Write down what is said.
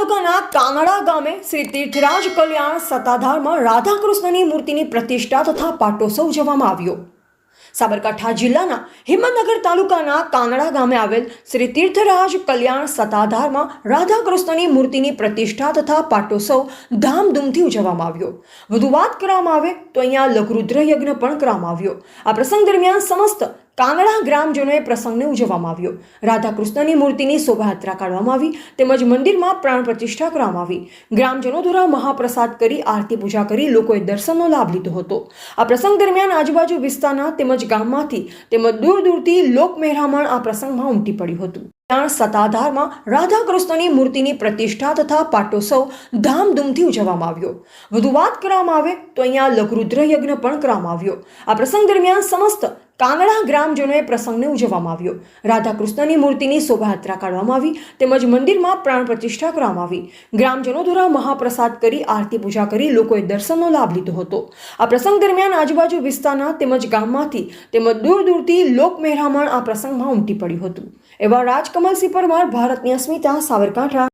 તાલુકાના કાનડા ગામે શ્રી તીર્થરાજ કલ્યાણ સત્તાધારમાં રાધાકૃષ્ણની મૂર્તિની પ્રતિષ્ઠા તથા પાટોત્સવ ઉજવવામાં આવ્યો. સાબરકાંઠા જિલ્લાના હિંમતનગર તાલુકાના કાનડા ગામે આવેલ શ્રી તીર્થરાજ કલ્યાણ સત્તાધારમાં રાધાકૃષ્ણની મૂર્તિની પ્રતિષ્ઠા તથા પાટોત્સવ ધામધૂમથી ઉજવવામાં આવ્યો. વધુ વાત કરવામાં આવે તો અહીંયા લઘુરુદ્ર યજ્ઞ પણ કરવામાં આવ્યો. આ પ્રસંગ દરમિયાન સમસ્ત કાંગડા ગ્રામજનોએ પ્રસંગને ઉજવવામાં આવ્યો. રાધાકૃષ્ણની મૂર્તિની શોભાયાત્રા કાઢવામાં આવી તેમજ મંદિરમાં પ્રાણ પ્રતિષ્ઠા કરવામાં આવી. ગ્રામજનો દ્વારા મહાપ્રસાદ કરી આરતી પૂજા કરી લોકોએ દર્શનનો લાભ લીધો હતો. આ પ્રસંગ દરમિયાન આજુબાજુ વિસ્તારના તેમજ ગામમાંથી તેમજ દૂર દૂરથી લોક મહેરામણ આ પ્રસંગમાં ઉમટી પડ્યું હતું. ત્યાં સત્તાધારમાં રાધાકૃષ્ણની મૂર્તિની પ્રતિષ્ઠા તથા પાટોત્સવ ધામધૂમથી ઉજવવામાં આવ્યો. વધુ વાત કરવામાં આવે તો અહીંયા લઘુરુદ્ર યજ્ઞ પણ કરવામાં આવ્યો. આ પ્રસંગ દરમિયાન સમસ્ત કાંગડા ગ્રામજનોએ પ્રસંગને ઉજવવામાં આવ્યો. રાધાકૃષ્ણની મૂર્તિની શોભાયાત્રા કાઢવામાં આવી તેમજ મંદિરમાં પ્રાણ પ્રતિષ્ઠા કરવામાં આવી. ગ્રામજનો દ્વારા મહાપ્રસાદ કરી આરતી પૂજા કરી લોકોએ દર્શનનો લાભ લીધો હતો. આ પ્રસંગ દરમિયાન આજુબાજુ વિસ્તારના તેમજ ગામમાંથી તેમજ દૂર દૂરથી લોક મહેરામણ આ પ્રસંગમાં ઉમટી પડ્યું હતું. એવા રાજકમલસિંહ પરમાર, ભારતની અસ્મિતા સાબરકાંઠા